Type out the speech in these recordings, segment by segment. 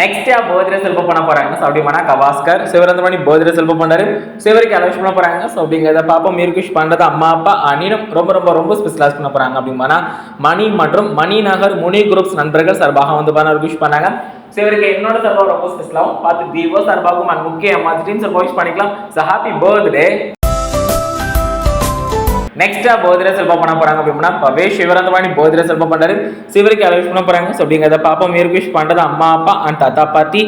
Next யா போதிர செல்வம் பண்ண போறாங்க. ஸோ அப்படிமானா கவாஸ்கர் சிவரந்தமணி போதிர செல்வம் பண்ணாரு. சிவருக்கு அலோஷ் பண்ண போறாங்க. ஸோ அப்படிங்கிறத பாப்போம் மீர்குஷ் பண்றது அம்மா அப்பா அனிடம் ரொம்ப ரொம்ப ரொம்ப ஸ்பெஷலைஸ் பண்ண போறாங்க அப்படிமானா மணி மற்றும் மணி நகர் முனி குரூப்ஸ் நண்பர்கள் சார்பாக வந்து பண்ண விஷ் பண்ணாங்க. சிவருக்கு என்னோட சார்பாக ரொம்ப ஸ்பெஷலாகவும் பார்த்து தீபோ சார்பாகவும் அண்ட் முக்கிய அம்மா திடீர்னு சார் விஷ் பண்ணிக்கலாம். ஸோ ஹாப்பி பர்த்டே நெக்ஸ்டா போதிர செல்வம் பண்ண போறாங்க அப்படின்னா பவே சிவரந்தவாணி போதிர செல்வம் பண்றாரு. சிவருக்கு அலோஷ் பண்ண போறாங்க. ஸோ அப்படிங்கிறத பாப்போம். மீர்குஷ் பண்றது அம்மா அப்பா அண்ட் தாத்தா பாட்டி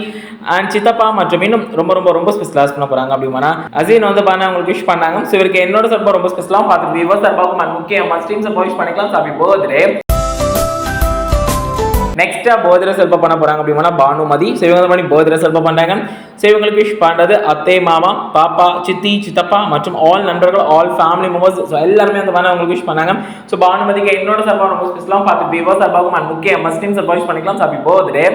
அண்ட் சித்தப்பா மற்றும் இன்னும் ரொம்ப ரொம்ப ரொம்ப ஸ்பெஷலாஸ் பண்ண போறாங்க அப்படின்னா அசீன் வந்து பண்ண அவங்களுக்கு விஷ் பண்ணாங்க. சிவருக்கு என்னோட சார்பாக ரொம்ப ஸ்பெஷலாக பார்த்து விவோ சார்பாகவும் முக்கியமாக முக்கிய மஸ்டீம் விஷ் பண்ணிக்கலாம். ஸோ போதிரே நெக்ஸ்ட்டாக நெக்ஸ்டா போதிர செல்ப பண்ண போறாங்க அப்படின்னா பானுமதி. சிவகந்தமணி போதிர செல்பம் பண்றாங்க சிவங்களுக்கு விஷ் பண்றது அத்தை மாமா பாப்பா சித்தி சித்தப்பா மற்றும் ஆல் நண்பர்கள் ஆல் ஃபேமிலி மெம்பர்ஸ் ஸோ எல்லாருமே அந்த மாதிரி அவங்களுக்கு விஷ் பண்ணாங்க. ஸோ பானுமதிக்கு என்னோட சார்பாக ரொம்ப ஸ்பெஷலாக பார்த்து விவோ சார்பாகவும் அண்ட் முக்கிய மஸ்டீம் சார்பாக விஷ் பண்ணிக்கலாம். ஸோ அப்படி போதே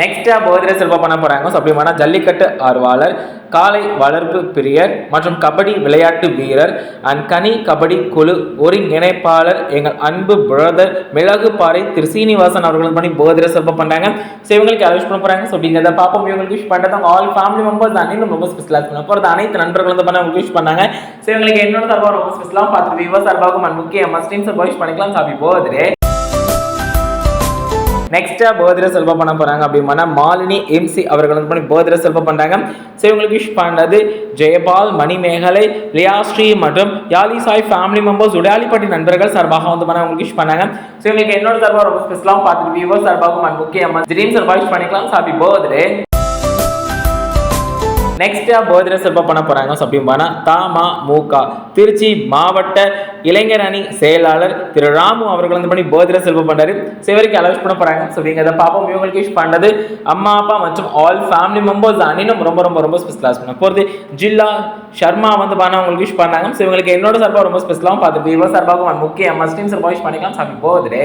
நெக்ஸ்டா போதிர செல்வா பண்ண போறாங்க. ஸோ அப்படின்னா ஜல்லிக்கட்டு ஆர்வலர் காலை வளர்ப்பு பிரியர் மற்றும் கபடி விளையாட்டு வீரர் அண்ட் கனி கபடி குழு ஒருங்கிணைப்பாளர் எங்கள் அன்பு பிரதர் மிளகுப்பாறை திரு சீனிவாசன் அவர்கள் பண்ணி போதிர செல்வா பண்ணுறாங்க ஸோ இவங்களுக்கு அலோஸ் பண்ண போறாங்க? ஸோ அப்படிங்கிறத பார்ப்போம். இவங்களுக்கு விஷ் பண்ணுறது ஆல் ஃபேமிலி மெம்பர்ஸ் அன்னையும் ரொம்ப ஸ்பெஷலாக பண்ண போகிறது அனைத்து நண்பர்கள் வந்து பண்ண அவங்க விஷ் பண்ணாங்க. ஸோ இவங்களுக்கு என்னோட சார்பாக ரொம்ப ஸ்பெஷலாக பார்த்து விவோ சார்பாகவும் அண்ட் முக்கிய மஸ்டின் சார்பாக விஷ் பண்ணிக்கலாம். சாப்பி போதிரே. நெக்ஸ்டா பர்த்டே செல்வம் பண்ண போறாங்க அப்படின்னா மாலினி எம்சி அவர்கள் வந்து பண்ணி செல்வம் பண்றாங்க. ஸோ இவங்களுக்கு விஷ் பண்ணது ஜெயபால் மணிமேகலை லியாஸ்ரீ மற்றும் யாலி சாய் ஃபேமிலி மெம்பர்ஸ் உடையாளிப்பட்டி நண்பர்கள் சார்பாக வந்து பண்ண உங்களுக்கு விஷ் பண்ணாங்க ஸோ இவங்களுக்கு என்னோட சார்பாக ரொம்ப ஸ்பெஷலாக பார்த்துட்டு விவோ சார்பாகவும் அண்ட் முக்கியமாக ட்ரீம் சார்பாக விஷ் பண்ணிக்கலாம் ஹாப்பி பர்த்டே நெக்ஸ்டா போதிர செல்வம் பண்ண போகிறாங்க ஸோ தாமா மூகா திருச்சி மாவட்ட இளைஞர் அணி செயலாளர் திரு ராமு அவர்கள் வந்து பண்ணி போதிர செல்வம் பண்ணுறாரு சிவருக்கு அலவுஸ் பண்ண போகிறாங்க ஸோ நீங்கள் அதை பாப்போம் இவங்களுக்கு விஷ் பண்ணது அம்மா அப்பா மற்றும் ஆல் ஃபேமிலி மெம்பர்ஸ் அணினும் ரொம்ப ரொம்ப ரொம்ப ஸ்பெஷலாக பண்ண போகிறது ஜில்லா ஷர்மா வந்து பண்ண அவங்களுக்கு விஷ் பண்ணாங்க. ஸோ இவங்களுக்கு என்னோட சார்பாக ரொம்ப ஸ்பெஷலாகவும் பார்த்து இவ்வளோ சார்பாகவும் முக்கிய மஸ்டீம் சார்பாக விஷ் பண்ணிக்கலாம். சாமி பர்த்டே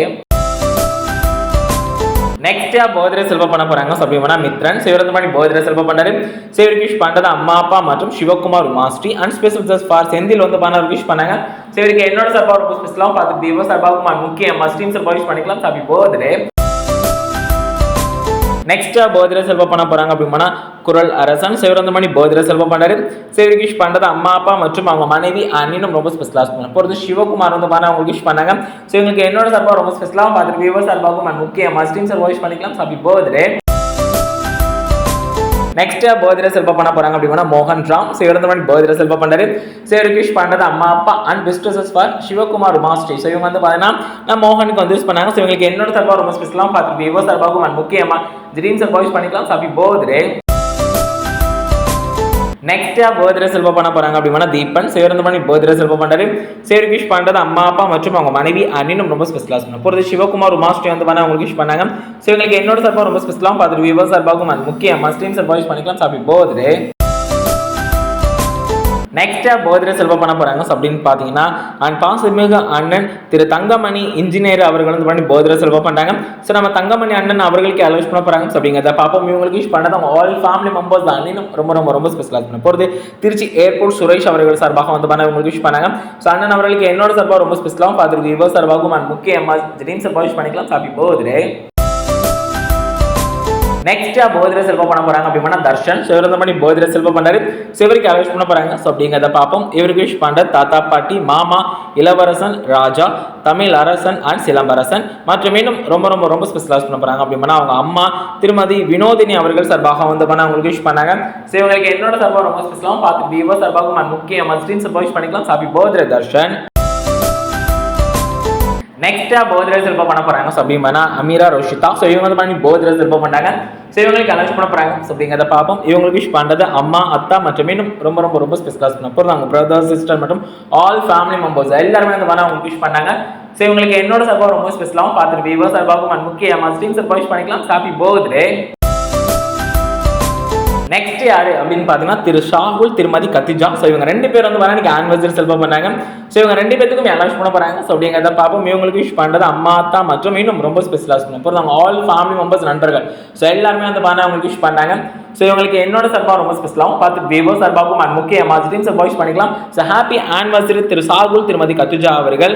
நெக்ஸ்டா போதிர செல்வம் பண்ண போறாங்க. ஸோ அப்படின்னா மித்ரன் சிவரந்தமணி போதிர செல்வம் பண்ணாரு. சிவர் விஷ் பண்றது அம்மா அப்பா மற்றும் Sivakumar மாஸ்டி and special just for Senthil வந்து பண்ண விஷ் பண்ணாங்க. சிவருக்கு என்னோட சார்பா ரொம்ப ஸ்பெஷலாக பார்த்து தீபம் சபாகுமார் முக்கிய மஸ்டீம் சார்பாக விஷ் பண்ணிக்கலாம். ஹாப்பி போதிரே. நெக்ஸ்ட்டாக போதிர uh, செல்வம் பண்ண போறாங்க அப்படின்னா குரல் அரசன் சிவரந்தமணி போதிர செல்வம் பண்ணாரு சிவகிஷ் பண்ணுறது அம்மா அப்பா மற்றும் அவங்க மனைவி அண்ணினும் ரொம்ப ஸ்பெஷலாக பண்ண போகிறது சிவகுமார் வந்து பண்ண அவங்க விஷ் பண்ணாங்க. ஸோ இவங்களுக்கு என்னோட சார்பாக ரொம்ப ஸ்பெஷலாக பார்த்துட்டு விவோ சார்பாகவும் and முக்கிய மஸ்டீம் சார் விஷ் பண்ணிக்கலாம். சாப்பி பர்த்டே நெக்ஸ்டா பர்த்டே செல்ஃபா பண்ண போறாங்க அப்படின்னா மோகன் ராம். சிவரந்தமணி பர்த்டே செல்வம் பண்ணாரு சிவகிஷ் பண்றது அம்மா அப்பா and sisters for Sivakumar master so இவங்க வந்து பார்த்தீங்கன்னா நான் மோகனுக்கு வந்து யூஸ் பண்ணாங்க. ஸோ இவங்களுக்கு என்னோட சார்பாக ரொம்ப ஸ்பெஷலாக பார்த்துருக்கு விவோ சார்பாகவும் அண்ட் முக்கியமா திடீர்னு சார்பாக யூஸ் பண்ணிக்கலாம். சாப்பி பர்த்டே நெக்ஸ்டா போதிர செல்வம் பண்ண போறாங்க அப்படின்னா தீபன் சிவரந்தமணி போதிர செல்வம் பண்றாரு. விஷ் பண்றது அம்மா அப்பா மற்றும் அவங்க மனைவி அண்ணினும் ரொம்ப ஸ்பெஷலாக சொன்னோம் போகிறது சிவகுமார் உமாஸ்ரீ வந்து பண்ண அவங்களுக்கு விஷ் பண்ணாங்க. ஸோ இவங்களுக்கு என்னோட சார்பாக ரொம்ப ஸ்பெஷலாக பார்த்துட்டு விவோ சார்பாகவும் and முக்கிய மஸ்டீம் சார்பாக யூஸ் பண்ணிக்கலாம். ஹாப்பி போதே நெக்ஸ்ட்டாக போதிர செல்வம் பண்ண போகிறாங்க அப்படின்னு பார்த்தீங்கன்னா அண்ட் பாசமிகு அண்ணன் திரு தங்கமணி இன்ஜினியர் அவர்கள் வந்து பண்ணி போதிர செல்வம் பண்ணுறாங்க ஸோ நம்ம தங்கமணி அண்ணன் அவர்களுக்கு அலோஸ் பண்ண போகிறாங்க அப்படிங்கிறத பார்ப்போம். இவங்களுக்கு யூஸ் பண்ணது ஆல் ஃபேமிலி மெம்பர்ஸ் தான். அண்ணனும் ரொம்ப ரொம்ப ரொம்ப ஸ்பெஷலாக பண்ண போகிறது திருச்சி ஏர்போர்ட் சுரேஷ் அவர்கள் சார்பாக வந்து பண்ண இவங்களுக்கு யூஸ் பண்ணாங்க. ஸோ அண்ணன் அவர்களுக்கு என்னோட சார்பாக ரொம்ப ஸ்பெஷலாகவும் பார்த்துருக்கு. இவர் சார்பாகவும் அண்ட் முக்கியமாக அம்மா திடீர்னு சார்பாக யூஸ் பண்ணிக்கலாம் சாப்பி போகுது நெக்ஸ்டா போதிர செல்வம் பண்ண போறாங்க அப்படின்னா தர்ஷன். சிவரந்தமணி போதிர செல்வம் பண்ணாரு சிவருக்கு அலோஸ் பண்ண போறாங்க? ஸோ அப்படிங்கிறத பார்ப்போம். இவருக்கு விஷ் பண்ணுற தாத்தா பாட்டி மாமா இளவரசன் ராஜா தமிழ் அரசன் அண்ட் சிலம்பரசன். மற்றும் இன்னும் ரொம்ப ரொம்ப ரொம்ப ஸ்பெஷலாக பண்ண போறாங்க அப்படின்னா அவங்க அம்மா திருமதி வினோதினி அவர்கள் சார்பாக வந்து பண்ண அவங்களுக்கு விஷ் பண்ணாங்க. ஸோ இவங்களுக்கு என்னோட சார்பாக ரொம்ப ஸ்பெஷலாகவும் பார்த்து விவோ சார்பாகவும் முக்கியமாக முக்கிய மஸ்டீன் சார்பாக விஷ் பண்ணிக்கலாம். சாப்பி போதிர தர்ஷன். நெக்ஸ்ட்டாக போத்ரேஜ் செல்பம் பண்ண போகிறாங்க ஸோ அப்படின்னா அமீரா ரோஷிதா. ஸோ இவங்க வந்து பண்ணி போதிர செல்பம் பண்ணாங்க. ஸோ இவங்களுக்கு அலோஸ் பண்ண போகிறாங்க ஸோ அப்படிங்கிறத பார்ப்போம். இவங்களுக்கு விஷ் பண்றது அம்மா அத்தா மற்றும் இன்னும் ரொம்ப ரொம்ப ரொம்ப ஸ்பெஷலாக பண்ண போகிறது அவங்க பிரதர் சிஸ்டர் மற்றும் ஆல் ஃபேமிலி மெம்பர்ஸ் எல்லாருமே வந்து பண்ண அவங்க விஷ் பண்ணாங்க. ஸோ இவங்களுக்கு என்னோட சார்பாக ரொம்ப ஸ்பெஷலாகவும் பார்த்துட்டு விவோ சார்பாகவும் and முக்கிய மஸ்டீம் சார்பாக விஷ் பண்ணிக்கலாம். ஹாப்பி பர்த்டே நெக்ஸ்ட் யாரு அப்படின்னு பார்த்தீங்கன்னா திரு ஷாகுல் திருமதி கத்திஜா. ஸோ இவங்க ரெண்டு பேர் வந்து வரேன் இன்னைக்கு ஆனிவர்சரி செல்பம் பண்ணாங்க. ஸோ இவங்க ரெண்டு பேத்துக்கும் எல்லாம் விஷ் பண்ண போறாங்க. ஸோ அப்படிங்கிறத பார்ப்போம். இவங்களுக்கு விஷ் பண்ணுறது அம்மா அத்தா மற்றும் இன்னும் ரொம்ப ஸ்பெஷலாக பண்ண அப்புறம் அவங்க ஆல் ஃபேமிலி மெம்பர்ஸ் நண்பர்கள். ஸோ எல்லாருமே வந்து பண்ண அவங்களுக்கு விஷ் பண்ணாங்க ஸோ இவங்களுக்கு என்னோட சார்பாக ரொம்ப ஸ்பெஷலாகவும் பார்த்து விவோ சார்பாகவும் அண்ட் முக்கிய எமாஜிட்டையும் சார் வாய்ஸ் பண்ணிக்கலாம். ஸோ ஹாப்பி ஆனிவர்சரி திரு சாகுல் திருமதி கத்துஜா அவர்கள்.